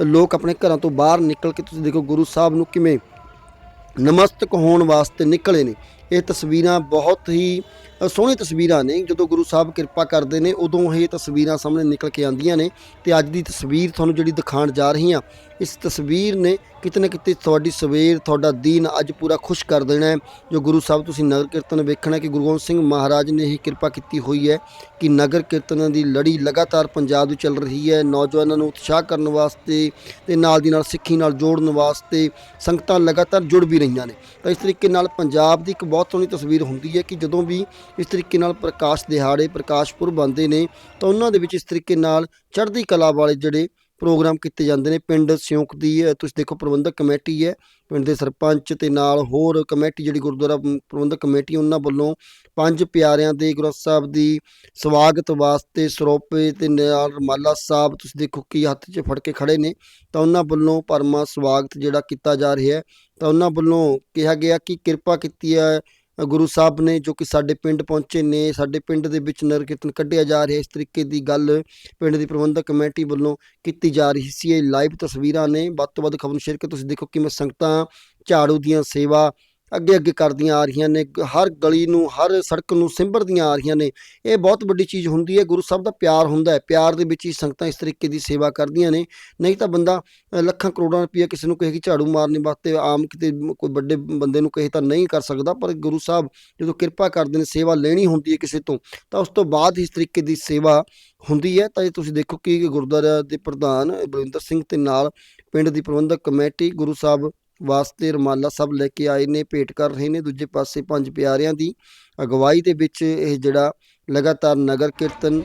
ਲੋਕ ਆਪਣੇ ਘਰਾਂ ਤੋਂ ਬਾਹਰ ਨਿਕਲ ਕੇ, ਤੁਸੀਂ ਦੇਖੋ ਗੁਰੂ ਸਾਹਿਬ ਨੂੰ ਕਿਵੇਂ ਨਮਸਤਕ ਹੋਣ ਵਾਸਤੇ ਨਿਕਲੇ ਨੇ। ਇਹ ਤਸਵੀਰਾਂ ਬਹੁਤ ਹੀ ਸੋਹਣੀ ਤਸਵੀਰਾਂ ਨੇ। ਜਦੋਂ ਗੁਰੂ ਸਾਹਿਬ ਕਿਰਪਾ ਕਰਦੇ ਨੇ, ਉਦੋਂ ਇਹ ਤਸਵੀਰਾਂ ਸਾਹਮਣੇ ਨਿਕਲ ਕੇ ਆਉਂਦੀਆਂ ਨੇ ਤੇ ਅੱਜ ਦੀ ਤਸਵੀਰ ਤੁਹਾਨੂੰ ਜਿਹੜੀ ਦਿਖਾਉਣ ਜਾ ਰਹੀ ਹਾਂ, ਇਸ ਤਸਵੀਰ ਨੇ ਕਿਤੇ ਨਾ ਕਿਤੇ ਤੁਹਾਡੀ ਸਵੇਰ, ਤੁਹਾਡਾ ਦਿਨ ਅੱਜ ਪੂਰਾ ਖੁਸ਼ ਕਰ ਦੇਣਾ ਹੈ। ਜੋ ਗੁਰੂ ਸਾਹਿਬ ਤੁਸੀਂ ਨਗਰ ਕੀਰਤਨ ਵੇਖਣਾ ਕਿ ਗੁਰੂ ਗੋਬਿੰਦ ਸਿੰਘ ਮਹਾਰਾਜ ਨੇ ਇਹ ਕਿਰਪਾ ਕੀਤੀ ਹੋਈ ਹੈ ਕਿ ਨਗਰ ਕੀਰਤਨਾਂ ਦੀ ਲੜੀ ਲਗਾਤਾਰ ਪੰਜਾਬ ਵਿੱਚ ਚੱਲ ਰਹੀ ਹੈ। ਨੌਜਵਾਨਾਂ ਨੂੰ ਉਤਸ਼ਾਹ ਕਰਨ ਵਾਸਤੇ ਤੇ ਨਾਲ ਦੀ ਨਾਲ ਸਿੱਖੀ ਨਾਲ ਜੋੜਨ ਵਾਸਤੇ ਸੰਗਤਾਂ ਲਗਾਤਾਰ ਜੁੜ ਵੀ ਰਹੀਆਂ ਨੇ। ਤਾਂ ਇਸ ਤਰੀਕੇ ਨਾਲ ਪੰਜਾਬ ਦੀ ਇੱਕ ਬਹੁਤ ਸੋਹਣੀ ਤਸਵੀਰ ਹੁੰਦੀ ਹੈ ਕਿ ਜਦੋਂ ਵੀ ਇਸ ਤਰੀਕੇ ਨਾਲ ਪ੍ਰਕਾਸ਼ ਦਿਹਾੜੇ, ਪ੍ਰਕਾਸ਼ ਪੁਰਬ ਆਉਂਦੇ ਨੇ, ਤਾਂ ਉਹਨਾਂ ਦੇ ਵਿੱਚ ਇਸ ਤਰੀਕੇ ਨਾਲ ਚੜ੍ਹਦੀ ਕਲਾ ਵਾਲੇ ਜਿਹੜੇ ਪ੍ਰੋਗਰਾਮ ਕੀਤੇ ਜਾਂਦੇ ਨੇ, ਪਿੰਡ ਸਿਉਂਕ ਦੀ ਤੁਸੀਂ ਦੇਖੋ ਪ੍ਰਬੰਧਕ ਕਮੇਟੀ ਹੈ, ਪਿੰਡ ਦੇ ਸਰਪੰਚ ਤੇ ਨਾਲ ਹੋਰ ਕਮੇਟੀ ਜਿਹੜੀ ਗੁਰਦੁਆਰਾ ਪ੍ਰਬੰਧਕ ਕਮੇਟੀ, ਉਹਨਾਂ ਵੱਲੋਂ ਪੰਜ ਪਿਆਰਿਆਂ ਦੇ ਗੁਰੂ ਸਾਹਿਬ ਦੀ ਸਵਾਗਤ ਵਾਸਤੇ ਸਰੋਪੇ ਤੇ ਨਾਲ ਰਮਾਲਾ ਸਾਹਿਬ ਤੁਸੀਂ ਦੇਖੋ ਕੀ ਹੱਥ 'ਚ ਫੜ ਕੇ ਖੜੇ ਨੇ, ਤਾਂ ਉਹਨਾਂ ਵੱਲੋਂ ਪਰਮਾ ਸਵਾਗਤ ਜਿਹੜਾ ਕੀਤਾ ਜਾ ਰਿਹਾ ਹੈ, ਤਾਂ ਉਹਨਾਂ ਵੱਲੋਂ ਕਿਹਾ ਗਿਆ ਕਿ ਕਿਰਪਾ ਕੀਤੀ ਹੈ ਗੁਰੂ ਸਾਹਿਬ ਨੇ ਜੋ ਕਿ ਸਾਡੇ ਪਿੰਡ ਪਹੁੰਚੇ ਨੇ, ਸਾਡੇ ਪਿੰਡ ਦੇ ਵਿੱਚ ਨਰ ਕੀਰਤਨ ਕੱਢਿਆ ਜਾ ਰਿਹਾ, ਇਸ ਤਰੀਕੇ ਦੀ ਗੱਲ ਪਿੰਡ ਦੀ ਪ੍ਰਬੰਧਕ ਕਮੇਟੀ ਵੱਲੋਂ ਕੀਤੀ ਜਾ ਰਹੀ ਸੀ। ਇਹ ਲਾਈਵ ਤਸਵੀਰਾਂ ਨੇ। ਵੱਧ ਤੋਂ ਵੱਧ ਖਬਰ ਨੂੰ ਸ਼ੇਅਰ ਕਰ ਤੁਸੀਂ ਦੇਖੋ ਕਿਵੇਂ ਸੰਗਤਾਂ ਝਾੜੂ ਦੀਆਂ ਸੇਵਾ ਅੱਗੇ ਅੱਗੇ ਕਰਦੀਆਂ ਆ ਰਹੀਆਂ ਨੇ ਗ- ਹਰ ਗਲੀ ਨੂੰ, ਹਰ ਸੜਕ ਨੂੰ ਸਿੰਬਰਦੀਆਂ ਆ ਰਹੀਆਂ ਨੇ। ਇਹ ਬਹੁਤ ਵੱਡੀ ਚੀਜ਼ ਹੁੰਦੀ ਹੈ, ਗੁਰੂ ਸਾਹਿਬ ਦਾ ਪਿਆਰ ਹੁੰਦਾ ਹੈ। ਪਿਆਰ ਦੇ ਵਿੱਚ ਹੀ ਸੰਗਤਾਂ ਇਸ ਤਰੀਕੇ ਦੀ ਸੇਵਾ ਕਰਦੀਆਂ ਨੇ। ਨਹੀਂ ਤਾਂ ਬੰਦਾ ਲੱਖਾਂ ਕਰੋੜਾਂ ਰੁਪਏ ਕਿਸੇ ਨੂੰ ਕਹੇ ਕਿ ਝਾੜੂ ਮਾਰਨੇ ਵਾਸਤੇ ਆਮ ਕਿਤੇ ਕੋਈ ਵੱਡੇ ਬੰਦੇ ਨੂੰ ਕਹੇ ਤਾਂ ਨਹੀਂ ਕਰ ਸਕਦਾ, ਪਰ ਗੁਰੂ ਸਾਹਿਬ ਜਦੋਂ ਕਿਰਪਾ ਕਰਦੇ ਨੇ, ਸੇਵਾ ਲੈਣੀ ਹੁੰਦੀ ਹੈ ਕਿਸੇ ਤੋਂ, ਤਾਂ ਉਸ ਤੋਂ ਬਾਅਦ ਇਸ ਤਰੀਕੇ ਦੀ ਸੇਵਾ ਹੁੰਦੀ ਹੈ। ਤਾਂ ਇਹ ਤੁਸੀਂ ਦੇਖੋ ਕਿ ਗੁਰਦੁਆਰਾ ਦੇ ਪ੍ਰਧਾਨ ਬਲਵਿੰਦਰ ਸਿੰਘ ਤੇ ਨਾਲ ਪਿੰਡ ਦੀ ਪ੍ਰਬੰਧਕ ਕਮੇਟੀ ਗੁਰੂ ਸਾਹਿਬ ਵਾਸਤੇ ਰਮਾਲਾ ਸਭ ਲੈ ਕੇ ਆਏ ਨੇ, ਭੇਟ ਕਰ ਰਹੇ ਨੇ। ਦੂਜੇ ਪਾਸੇ ਪੰਜ ਪਿਆਰਿਆਂ ਦੀ ਅਗਵਾਈ ਦੇ ਵਿੱਚ ਇਹ ਜਿਹੜਾ ਲਗਾਤਾਰ ਨਗਰ ਕੀਰਤਨ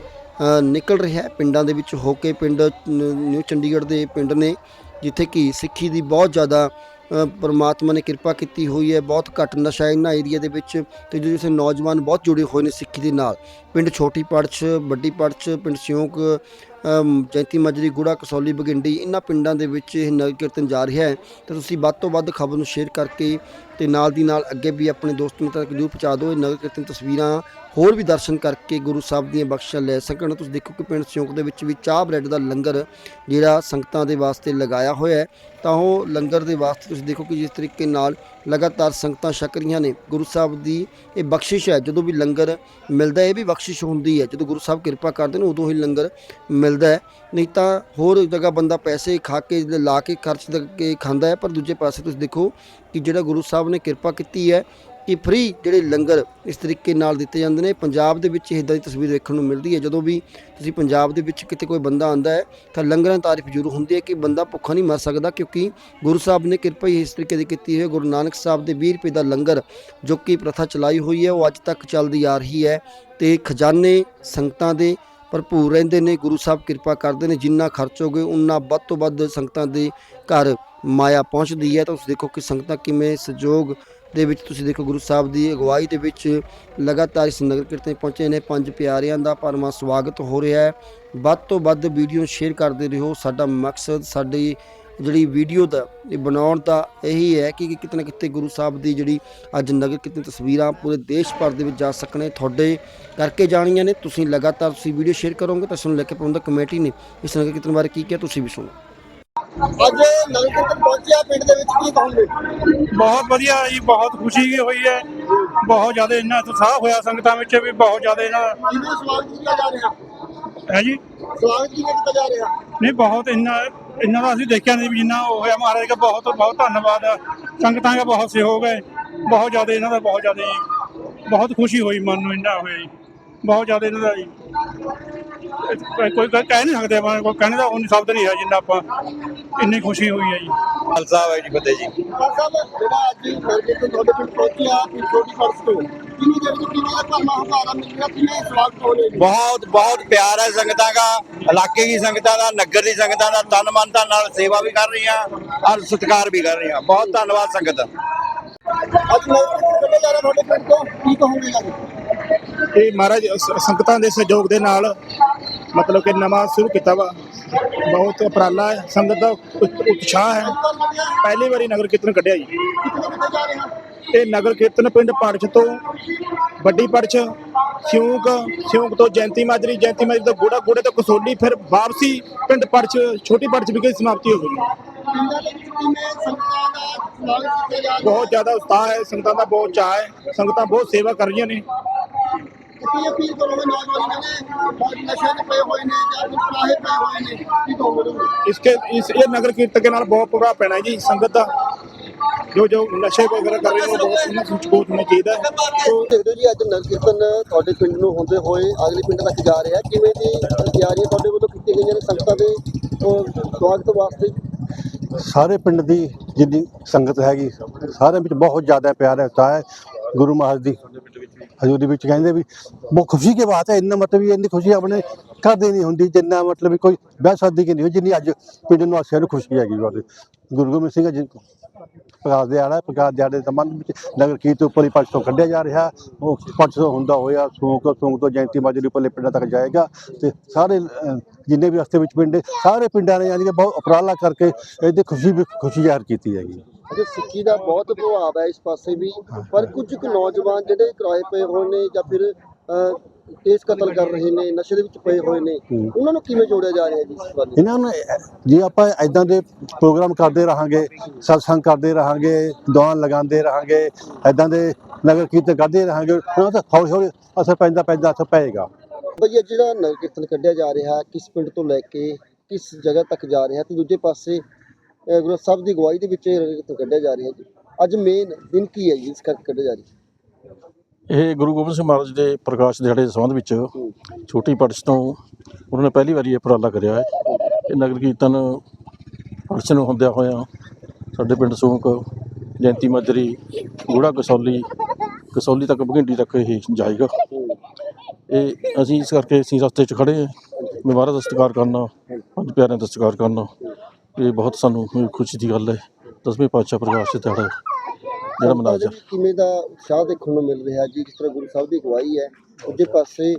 ਨਿਕਲ ਰਿਹਾ ਹੈ। ਪਿੰਡਾਂ ਦੇ ਵਿੱਚ ਹੋ ਕੇ ਪਿੰਡ ਨਿਊ ਚੰਡੀਗੜ੍ਹ ਦੇ ਪਿੰਡ ਨੇ, ਜਿੱਥੇ ਕਿ ਸਿੱਖੀ ਦੀ ਬਹੁਤ ਜ਼ਿਆਦਾ ਪਰਮਾਤਮਾ ਨੇ ਕਿਰਪਾ ਕੀਤੀ ਹੋਈ ਹੈ। ਬਹੁਤ ਘੱਟ ਨਸ਼ਾ ਇਹਨਾਂ ਏਰੀਆ ਦੇ ਵਿੱਚ ਤੇ ਜੋ ਜਿਸੇ ਨੌਜਵਾਨ ਬਹੁਤ ਜੁੜੇ ਹੋਏ ਨੇ ਸਿੱਖੀ ਦੇ ਨਾਲ। ਪਿੰਡ ਛੋਟੀ ਪੜਚ ਵੱਡੀ ਪੜਚ ਪਿੰਡ ਸਿਉਂਕ ਚੈਂਤੀ ਜੈਂਤੀ ਮਜਰੀ ਗੁੜਾ ਕਸੌਲੀ ਬਗਿੰਡੀ ਇਹਨਾਂ ਪਿੰਡਾਂ ਦੇ ਵਿੱਚ ਇਹ ਨਗਰ ਕੀਰਤਨ ਜਾ ਰਿਹਾ ਹੈ। ਤੇ ਤੁਸੀਂ ਵੱਧ ਤੋਂ ਵੱਧ ਖਬਰ ਨੂੰ ਸ਼ੇਅਰ ਕਰਕੇ ਤੇ ਨਾਲ ਦੀ ਨਾਲ ਅੱਗੇ ਵੀ ਆਪਣੇ ਦੋਸਤ ਮਿੱਤਰਾਂ ਤੱਕ ਜ਼ਰੂਰ ਪਹੁੰਚਾ ਦਿਓ, ਇਹ ਨਗਰ ਕੀਰਤਨ ਤਸਵੀਰਾਂ ਹੋਰ ਵੀ ਦਰਸ਼ਨ ਕਰਕੇ ਗੁਰੂ ਸਾਹਿਬ ਦੀਆਂ ਬਖਸ਼ਾਂ ਲੈ ਸਕਣ। ਤੁਸੀਂ ਦੇਖੋ ਕਿ ਪਿੰਡ ਸਿਉਂਕ ਦੇ ਵਿੱਚ ਵੀ ਚਾਹ ਬ੍ਰੈਡ ਦਾ ਲੰਗਰ ਜਿਹੜਾ ਸੰਗਤਾਂ ਦੇ ਵਾਸਤੇ ਲਗਾਇਆ ਹੋਇਆ ਹੈ। ਤਾਂ ਉਹ ਲੰਗਰ ਦੇ ਵਾਸਤੇ ਤੁਸੀਂ ਦੇਖੋ ਕਿ ਜਿਸ ਤਰੀਕੇ ਨਾਲ ਲਗਾਤਾਰ ਸੰਗਤਾਂ ਛਕ ਰਹੀਆਂ ਨੇ, ਗੁਰੂ ਸਾਹਿਬ ਦੀ ਇਹ ਬਖਸ਼ਿਸ਼ ਹੈ। ਜਦੋਂ ਵੀ ਲੰਗਰ ਮਿਲਦਾ ਹੈ, ਇਹ ਵੀ ਬਖਸ਼ਿਸ਼ ਹੁੰਦੀ ਹੈ। ਜਦੋਂ ਗੁਰੂ ਸਾਹਿਬ ਕਿਰਪਾ ਕਰਦੇ ਨੇ, ਉਦੋਂ ਹੀ ਲੰਗਰ ਮਿਲਦਾ ਹੈ। ਨਹੀਂ ਤਾਂ ਹੋਰ ਜਗ੍ਹਾ ਬੰਦਾ ਪੈਸੇ ਖਾ ਕੇ, ਲਾ ਕੇ ਖਰਚ ਕੇ ਖਾਂਦਾ ਹੈ, ਪਰ ਦੂਜੇ ਪਾਸੇ ਤੁਸੀਂ ਦੇਖੋ ਕਿ ਜਿਹੜਾ ਗੁਰੂ ਸਾਹਿਬ ਨੇ ਕਿਰਪਾ ਕੀਤੀ ਹੈ ਕਿ ਫ੍ਰੀ ਜਿਹੜੇ ਲੰਗਰ ਇਸ ਤਰੀਕੇ ਨਾਲ ਦਿੱਤੇ ਜਾਂਦੇ ਨੇ, ਪੰਜਾਬ ਦੇ ਵਿੱਚ ਇਦਾਂ ਦੀ ਤਸਵੀਰ ਦੇਖਣ ਨੂੰ ਮਿਲਦੀ ਹੈ। ਜਦੋਂ ਵੀ ਤੁਸੀਂ ਪੰਜਾਬ ਦੇ ਵਿੱਚ ਕਿਤੇ ਕੋਈ ਬੰਦਾ ਆਂਦਾ ਹੈ, ਤਾਂ ਲੰਗਰਾਂ ਦੀ ਤਾਰੀਫ ਜ਼ਰੂਰ ਹੁੰਦੀ ਹੈ ਕਿ ਬੰਦਾ ਭੁੱਖਾ ਨਹੀਂ ਮਰ ਸਕਦਾ ਕਿਉਂਕਿ ਗੁਰੂ ਸਾਹਿਬ ਨੇ ਕਿਰਪਾ ਹੀ ਇਸ ਤਰੀਕੇ ਦੀ ਕੀਤੀ ਹੈ। ਗੁਰੂ ਨਾਨਕ ਸਾਹਿਬ ਦੇ 20 ਰੁਪਏ ਦਾ ਲੰਗਰ ਜੋ ਕਿ ਪ੍ਰਥਾ ਚਲਾਈ ਹੋਈ ਹੈ, ਉਹ ਅੱਜ ਤੱਕ ਚੱਲਦੀ ਆ ਰਹੀ ਹੈ ਤੇ ਖਜ਼ਾਨੇ ਸੰਗਤਾਂ ਦੇ ਭਰਪੂਰ ਰਹਿੰਦੇ ਨੇ। ਗੁਰੂ ਸਾਹਿਬ ਕਿਰਪਾ ਕਰਦੇ ਨੇ, ਜਿੰਨਾ ਖਰਚ ਹੋਗੇ ਉਨਾ ਵੱਧ ਤੋਂ ਵੱਧ ਸੰਗਤਾਂ ਦੇ ਘਰ ਮਾਇਆ ਪਹੁੰਚਦੀ ਹੈ, ਤਾਂ ਤੁਸੀਂ ਦੇਖੋ ਕਿ ਸੰਗਤਾਂ ਕਿਵੇਂ ਸਹਿਯੋਗ ਦੇ ਵਿੱਚ ਤੁਸੀਂ ਦੇਖੋ ਗੁਰੂ ਸਾਹਿਬ ਦੀ ਅਗਵਾਈ ਦੇ ਵਿੱਚ ਲਗਾਤਾਰ ਇਸ ਨਗਰ ਕੀਰਤਨ ਪਹੁੰਚੇ ਨੇ। ਪੰਜ ਪਿਆਰਿਆਂ ਦਾ ਭਰਵਾਂ ਸਵਾਗਤ ਹੋ ਰਿਹਾ ਹੈ। ਵੱਧ ਤੋਂ ਵੱਧ ਵੀਡੀਓ ਸ਼ੇਅਰ ਕਰਦੇ ਰਹੋ। ਸਾਡਾ ਮਕਸਦ, ਸਾਡੀ ਜਿਹੜੀ ਵੀਡੀਓ ਦਾ ਇਹ ਬਣਾਉਣ ਦਾ ਇਹੀ ਹੈ ਕਿ ਕਿਤੇ ਨਾ ਕਿਤੇ ਗੁਰੂ ਸਾਹਿਬ ਦੀ ਜਿਹੜੀ ਅੱਜ ਨਗਰ ਕੀਰਤਨ ਤਸਵੀਰਾਂ ਪੂਰੇ ਦੇਸ਼ ਭਰ ਦੇ ਵਿੱਚ ਜਾ ਸਕਣੇ ਤੁਹਾਡੇ ਕਰਕੇ ਜਾਣੀਆਂ ਨੇ। ਤੁਸੀਂ ਲਗਾਤਾਰ ਤੁਸੀਂ ਵੀਡੀਓ ਸ਼ੇਅਰ ਕਰੋਗੇ ਤਾਂ ਸਾਨੂੰ ਲੈ ਕੇ ਪ੍ਰਬੰਧਕ ਕਮੇਟੀ ਨੇ ਇਸ ਨਗਰ ਕੀਰਤਨ ਬਾਰੇ ਕੀ ਕਿਹਾ, ਤੁਸੀਂ ਵੀ ਸੁਣੋ। ਅੱਜ ਕੀਰਤਨ ਪਹੁੰਚਿਆ ਪਿੰਡ ਦੇ ਵਿੱਚ ਕੀ ਕਹੋਗੇ? ਬਹੁਤ ਵਧੀਆ ਜੀ ਬਹੁਤ ਖੁਸ਼ੀ ਹੋਈ ਹੈ। ਬਹੁਤ ਜ਼ਿਆਦਾ ਇੰਨਾ ਉਤਸ਼ਾਹ ਹੋਇਆ ਸੰਗਤਾਂ ਵਿੱਚ ਵੀ ਬਹੁਤ ਜ਼ਿਆਦਾ ਇਹਨਾਂ ਕਿਵੇਂ ਸਵਾਗਤ ਕੀਤਾ ਜਾ ਰਿਹਾ? ਹੈ ਜੀ? ਸਵਾਗਤ ਕਿਵੇਂ ਕੀਤਾ ਜਾ ਰਿਹਾ? ਨਹੀਂ ਬਹੁਤ ਇੰਨਾ ਇੰਨਾ ਦਾ ਅਸੀਂ ਦੇਖਿਆ ਨਹੀਂ ਵੀ ਜਿੰਨਾ ਉਹ ਹੋਇਆ। ਮਹਾਰਾਜ ਦਾ ਬਹੁਤ ਬਹੁਤ ਧੰਨਵਾਦ ਸੰਗਤਾਂ ਦਾ ਬਹੁਤ ਸਹਿਯੋਗ ਹੈ। ਬਹੁਤ ਜ਼ਿਆਦਾ ਇਹਨਾਂ ਦਾ ਬਹੁਤ ਜ਼ਿਆਦਾ ਬਹੁਤ ਖੁਸ਼ੀ ਹੋਈ ਮਨ ਨੂੰ ਇੰਨਾ ਹੋਇਆ ਜੀ। ਬਹੁਤ ਜ਼ਿਆਦਾ ਇਹਨਾਂ ਦਾ ਜੀ। ਇਹ ਕੋਈ ਕੋਈ ਕਹਿ ਨਹੀਂ ਸਕਦੇ ਆਪਾਂ ਕੋਈ ਕਹਿਣੇ ਦਾ ਉਹ ਸ਼ਬਦ ਨਹੀਂ ਹੈ ਜਿੰਨਾ ਆਪਾਂ ਇੰਨੀ ਖੁਸ਼ੀ ਹੋਈ ਹੈ ਜੀ। ਖਾਲਸਾ ਵਾਹਿਗੁਰੂ ਜੀ ਫਤਿਹ ਜੀ। ਸਾਹਿਬ ਜਿਹੜਾ ਅੱਜ ਤੁਹਾਡੇ ਪਹੁੰਚਿਆ ਛੋਟੀ ਫਰਸ ਤੋਂ। ਕਿੰਨੀ ਦੇਰ ਤੋਂ ਸਵਾਗਤ ਬਹੁਤ ਬਹੁਤ ਪਿਆਰ ਹੈ ਸੰਗਤਾਂ ਦਾ ਇਲਾਕੇ ਦੀ ਸੰਗਤਾਂ ਦਾ ਨਗਰ ਦੀ ਸੰਗਤਾਂ ਦਾ ਤਨ ਮਨ ਧਨ ਨਾਲ ਸੇਵਾ ਵੀ ਕਰ ਰਹੀਆਂ ਔਰ ਸਤਿਕਾਰ ਵੀ ਕਰ ਰਹੀਆਂ। ਬਹੁਤ ਧੰਨਵਾਦ ਸੰਗਤ ਦਾ। ਅੱਜ ਕੀਰਤਨ ਕੱਢਿਆ ਜਾ ਰਿਹਾ ਤੁਹਾਡੇ ਪਿੰਡ ਤੋਂ ਕੀ ਕਹੋਗੇ ਜੀ? ਇਹ ਮਹਾਰਾਜ ਸ- ਸੰਗਤਾਂ ਦੇ ਸਹਿਯੋਗ ਦੇ ਨਾਲ ਮਤਲਬ ਕਿ ਨਵਾਂ ਸ਼ੁਰੂ ਕੀਤਾ ਵਾ। ਬਹੁਤ ਉਪਰਾਲਾ ਹੈ, ਸੰਗਤ ਦਾ ਉਤ- ਉਤਸ਼ਾਹ ਹੈ। ਪਹਿਲੀ ਵਾਰੀ ਨਗਰ ਕੀਰਤਨ ਕੱਢਿਆ ਜੀ। ਇਹ ਨਗਰ ਕੀਰਤਨ ਪਿੰਡ ਪੜਛ ਤੋਂ ਵੱਡੀ ਪੜਛ ਸਿਉਂਕ ਸਿਉਂਕ ਤੋਂ ਜੈਂਤੀ ਮਾਜਰੀ ਜੈਂਤੀ ਮਾਜਰੀ ਤੋਂ ਗੋੜਾ, ਗੋੜੇ ਤੋਂ ਕਸੋਲੀ, ਫਿਰ ਵਾਪਸੀ ਪਿੰਡ ਪੜਛ ਛੋਟੀ ਪੜਛ ਵਿਖੇ ਸਮਾਪਤੀ ਹੋ ਗਈ। ਬਹੁਤ ਜ਼ਿਆਦਾ ਉਤਸ਼ਾਹ ਹੈ, ਸੰਗਤਾਂ ਦਾ ਬਹੁਤ ਚਾਅ ਹੈ, ਸੰਗਤਾਂ ਬਹੁਤ ਸੇਵਾ ਕਰ ਰਹੀਆਂ ਨੇ। ਕੀ ਅਪੀਲ ਕਰੋਗੇ ਨੌਜਵਾਨਾਂ ਨੇ ਬਹੁਤ ਨਸ਼ੇ ਦੇ ਪਏ ਹੋਏ ਨੇ ਜਾਂ ਕੁਝ ਕਾਹੇ ਪਏ ਹੋਏ ਨੇ ਕੀ ਕਹੋਗੇ इसके इस ये नगर कीर्तन के नाल बहुत प्रभाव पैना है जी संगत का जो जो नशे वगैरह कर रहे हैं वो बहुत इन्हें सुचकोत होना चाहिए तो ਦੇਖਦੇ ਹੋ ਜੀ ਅੱਜ ਨਗਰ ਕੀਰਤਨ ਤੁਹਾਡੇ ਪਿੰਡ ਨੂੰ ਹੁੰਦੇ ਹੋਏ ਅਗਲੇ ਪਿੰਡ ਤੱਕ ਜਾ ਰਿਹਾ ਕਿਵੇਂ ਦੀ ਤਿਆਰੀਆਂ ਤੁਹਾਡੇ ਵੱਲੋਂ ਕੀਤੀਆਂ ਗਈਆਂ ਨੇ ਸੰਗਤਾਂ ਦੇ ਉਹ ਸਵਾਗਤ ਵਾਸਤੇ ਸਾਰੇ ਪਿੰਡ ਦੀ ਜਿੰਨੀ ਸੰਗਤ ਹੈਗੀ ਸਾਰਿਆਂ ਵਿੱਚ ਬਹੁਤ ਜ਼ਿਆਦਾ ਪਿਆਰ ਹੈ ਉਤਸ਼ਾਹ ਹੈ ਗੁਰੂ ਮਹਾਰਾਜ ਦੀ ਹਜ਼ੂਰੀ ਵਿੱਚ ਕਹਿੰਦੇ ਵੀ ਬਹੁਤ ਖੁਸ਼ੀ ਦੀ ਬਾਤ ਹੈ ਇੰਨਾ ਮਤਲਬ ਵੀ ਇੰਨੀ ਖੁਸ਼ੀ ਆਪਣੇ ਕਦੇ ਨਹੀਂ ਹੁੰਦੀ ਜਿੰਨਾ ਮਤਲਬ ਵੀ ਕੋਈ ਵਿਆਹ ਸ਼ਾਦੀ ਕੀ ਨਹੀਂ ਹੋਈ ਜਿੰਨੀ ਅੱਜ ਪਿੰਡ ਨਿਵਾਸੀਆਂ ਨੂੰ ਖੁਸ਼ੀ ਹੈਗੀ ਬਾਤ ਗੁਰੂ ਗੋਬਿੰਦ ਸਿੰਘ ਜੀ ਪ੍ਰਕਾਸ਼ ਦਿਹਾੜਾ ਪ੍ਰਕਾਸ਼ ਦਿਹਾੜੇ ਦੇ ਸੰਬੰਧ ਵਿੱਚ ਨਗਰ ਕੀਰਤਨ ਉੱਪਰ ਹੀ ਪੱਛ ਤੋਂ ਕੱਢਿਆ ਜਾ ਰਿਹਾ। ਉਹ ਪੱਛ ਤੋਂ ਹੁੰਦਾ ਹੋਇਆ ਸੂਕ ਸੂਕ ਤੋਂ ਜੈਂਤੀ ਮਾਜਰੀ ਉੱਪਰਲੇ ਪਿੰਡਾਂ ਤੱਕ ਜਾਏਗਾ ਤੇ ਸਾਰੇ ਅਹ, ਜਿੰਨੇ ਵੀ ਰਸਤੇ ਵਿੱਚ ਪਿੰਡ ਹੈ, ਸਾਰੇ ਪਿੰਡਾਂ ਨੇ ਯਾਨੀ ਕਿ ਬਹੁਤ ਉਪਰਾਲਾ ਕਰਕੇ ਇਹਦੀ ਖੁਸ਼ੀ ਵੀ ਖੁਸ਼ੀ ਜ਼ਾਹਰ ਕੀਤੀ ਹੈਗੀ। ਅਜੇ ਸਿੱਖੀ ਦਾ ਬਹੁਤ ਪ੍ਰਭਾਵ ਹੈ ਇਸ ਪਾਸੇ ਵੀ ਪਰ ਕੁਝ ਕੁ ਨੌਜਵਾਨ ਜਿਹੜੇ ਕਿਰਾਏ ਪਏ ਹੋਏ ਨੇ ਜਾਂ ਫਿਰ ਕੇਸ ਕਤਲ ਕਰ ਰਹੇ ਨੇ ਨਸ਼ੇ ਦੇ ਵਿੱਚ ਪਏ ਹੋਏ ਨੇ। ਉਹਨਾਂ ਨੂੰ ਕਿਵੇਂ ਜੋੜਿਆ ਜਾ ਰਿਹਾ ਜੀ ਇਸ ਵੱਲ ਇਹਨਾਂ ਨੂੰ ਜੇ ਆਪਾਂ ਇਦਾਂ ਦੇ ਪ੍ਰੋਗਰਾਮ ਕਰਦੇ ਰਹਾਂਗੇ ਸਤਸੰਗ ਕਰਦੇ ਰਹਾਂਗੇ ਦੁਆਨ ਲਗਾਉਂਦੇ ਰਹਾਂਗੇ ਇਦਾਂ ਦੇ ਨਗਰ ਕੀਰਤਨ ਕਰਦੇ ਰਹਾਂਗੇ ਉਹਨਾਂ ਦਾ ਹੌਲੀ ਹੌਲੀ ਅਸਰ ਪੈਂਦਾ ਪੈਂਦਾ ਅਸਰ ਪਏਗਾ ਬਈ ਜਿਹੜਾ ਨਗਰ ਕੀਰਤਨ ਕੱਢਿਆ ਜਾ ਰਿਹਾ ਕਿਸ ਪਿੰਡ ਤੋਂ ਲੈ ਕੇ ਕਿਸ ਜਗ੍ਹਾ ਤੱਕ ਜਾ ਰਿਹਾ ਤੇ ਦੂਜੇ ਪਾਸੇ ਗੁਰੂ ਸਾਹਿਬ ਦੀ ਅਗਵਾਈ ਦੇ ਵਿੱਚ ਇਹ ਕੱਢਿਆ ਜਾ ਰਿਹਾ ਜੀ। ਅੱਜ ਮੇਨ ਦਿਨ ਕੀ ਹੈ ਜੀ ਇਸ ਕਰਕੇ ਕੱਢਿਆ ਜਾ ਰਿਹਾ? ਇਹ ਗੁਰੂ ਗੋਬਿੰਦ ਸਿੰਘ ਮਹਾਰਾਜ ਦੇ ਪ੍ਰਕਾਸ਼ ਦਿਹਾੜੇ ਦੇ ਸੰਬੰਧ ਵਿੱਚ ਛੋਟੀ ਪੜਚ ਤੋਂ ਉਹਨਾਂ ਨੇ ਪਹਿਲੀ ਵਾਰੀ ਇਹ ਉਪਰਾਲਾ ਕਰਿਆ ਹੈ। ਇਹ ਨਗਰ ਕੀਰਤਨ ਪੜਚ ਨੂੰ ਹੁੰਦਿਆਂ ਹੋਇਆਂ ਸਾਡੇ ਪਿੰਡ ਸੂਕ ਜੈਂਤੀ ਮਾਜਰੀ ਗੂੜਾ ਕਸੌਲੀ ਕਸੌਲੀ ਤੱਕ ਭਗਿੰਡੀ ਤੱਕ ਇਹ ਜਾਏਗਾ। ਇਹ ਅਸੀਂ ਇਸ ਕਰਕੇ ਅਸੀਂ ਰਸਤੇ 'ਚ ਖੜੇ ਹਾਂ। ਵੀ ਮਹਾਰਾਜ ਦਾ ਸਤਿਕਾਰ ਕਰਨਾ ਪੰਜ ਪਿਆਰਿਆਂ ਦਾ ਸਤਿਕਾਰ ਕਰਨਾ। ਇਹ ਬਹੁਤ ਸਾਨੂੰ ਖੁਸ਼ੀ ਦੀ ਗੱਲ ਹੈ। ਦਸਵੇਂ ਪਾਤਸ਼ਾਹ ਪ੍ਰਕਾਸ਼ ਦਿਹਾੜਾ ਜਿਹੜਾ ਮਨਾਇਆ ਜਾ ਕਿਵੇਂ ਦਾ ਉਤਸ਼ਾਹ ਦੇਖਣ ਨੂੰ ਮਿਲ ਰਿਹਾ ਜੀ ਜਿਸ ਤਰ੍ਹਾਂ ਗੁਰੂ ਸਾਹਿਬ ਦੀ ਅਗਵਾਈ ਹੈ। ਦੂਜੇ ਪਾਸੇ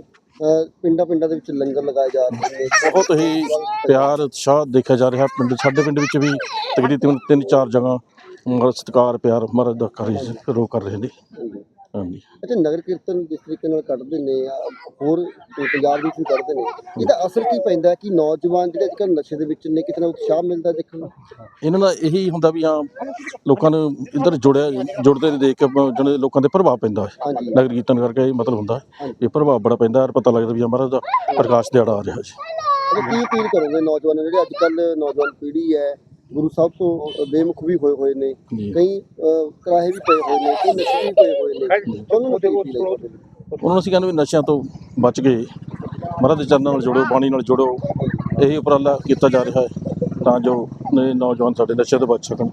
ਪਿੰਡਾਂ ਪਿੰਡਾਂ ਦੇ ਵਿੱਚ ਲੰਗਰ ਲਗਾਏ ਜਾ ਰਹੇ ਨੇ। ਬਹੁਤ ਹੀ ਪਿਆਰ ਉਤਸ਼ਾਹ ਦੇਖਿਆ ਜਾ ਰਿਹਾ ਪਿੰਡ ਸਾਡੇ ਪਿੰਡ ਵਿੱਚ ਵੀ ਤਕਰੀਬਨ ਤਿੰਨ ਚਾਰ ਜਗ੍ਹਾ ਸਤਿਕਾਰ ਪਿਆਰ ਮਹਾਰਾਜ ਦਾ ਕਰ ਰਹੇ ਲੋਕ ਕਰ ਰਹੇ ਨੇ। ਹਾਂਜੀ। ਅੱਛਾ ਨਗਰ ਕੀਰਤਨ ਜਿਸ ਤਰੀਕੇ ਨਾਲ ਕੱਢਦੇ ਨੇ ਆ, ਹੋਰ ਪੰਜਾਬ ਵਿੱਚ ਵੀ ਕੱਢਦੇ ਨੇ ਇਹਦਾ ਅਸਰ ਕੀ ਪੈਂਦਾ ਹੈ ਕਿ ਨੌਜਵਾਨ ਜਿਹੜੇ ਅੱਜਕੱਲ੍ਹ ਨਸ਼ੇ ਦੇ ਵਿੱਚ ਨੇ ਕਿਤਨਾ ਉਤਸ਼ਾਹ ਮਿਲਦਾ ਦੇਖਣ ਨੂੰ? ਇਹਨਾਂ ਦਾ ਇਹੀ ਹੁੰਦਾ ਵੀ ਹਾਂ ਲੋਕਾਂ ਨੂੰ ਇੱਧਰ ਜੁੜਿਆ ਜੁੜਦੇ ਨੂੰ ਦੇਖ ਕੇ ਆਪਾਂ ਜਿਹੜੇ ਲੋਕਾਂ ਤੇ ਪ੍ਰਭਾਵ ਪੈਂਦਾ ਹੈ। ਹਾਂਜੀ। ਨਗਰ ਕੀਰਤਨ ਕਰਕੇ ਇਹ ਮਤਲਬ ਹੁੰਦਾ ਹੈ। ਇਹ ਪ੍ਰਭਾਵ ਬੜਾ ਪੈਂਦਾ ਹੈ ਪਤਾ ਲੱਗਦਾ ਵੀ ਹਾਂ ਮਹਾਰਾਜ ਦਾ ਪ੍ਰਕਾਸ਼ ਦਿਹਾੜਾ ਆ ਰਿਹਾ ਜੀ। ਅੱਛਾ ਕੀ ਅਪੀਲ ਕਰੋਗੇ ਨੌਜਵਾਨਾਂ ਨੂੰ? ਜਿਹੜੇ ਅੱਜਕੱਲ੍ਹ ਨੌਜਵਾਨ ਪੀੜ੍ਹੀ ਹੈ ਗੁਰੂ ਸਾਹਿਬ ਤੋਂ ਬੇਮੁਖ ਵੀ ਹੋਏ ਹੋਏ ਨੇ। ਕਈ ਕਰਾਹੇ ਵੀ ਪਏ ਹੋਏ ਨੇ ਕਈ ਨਸ਼ੇ ਵੀ ਪਏ ਹੋਏ ਨੇ। ਉਹਨਾਂ ਨੂੰ ਅਸੀਂ ਕਹਿੰਦੇ ਵੀ ਨਸ਼ਿਆਂ ਤੋਂ ਬਚ ਕੇ ਮਹਾਰਾਜ ਦੇ ਚਰਨਾਂ ਨਾਲ ਜੁੜੋ ਬਾਣੀ ਨਾਲ ਜੁੜੋ। ਇਹ ਉਪਰਾਲਾ ਕੀਤਾ ਜਾ ਰਿਹਾ ਹੈ ਤਾਂ ਜੋ ਨੌਜਵਾਨ ਸਾਡੇ ਨਸ਼ੇ ਤੋਂ ਬਚ ਸਕਣ।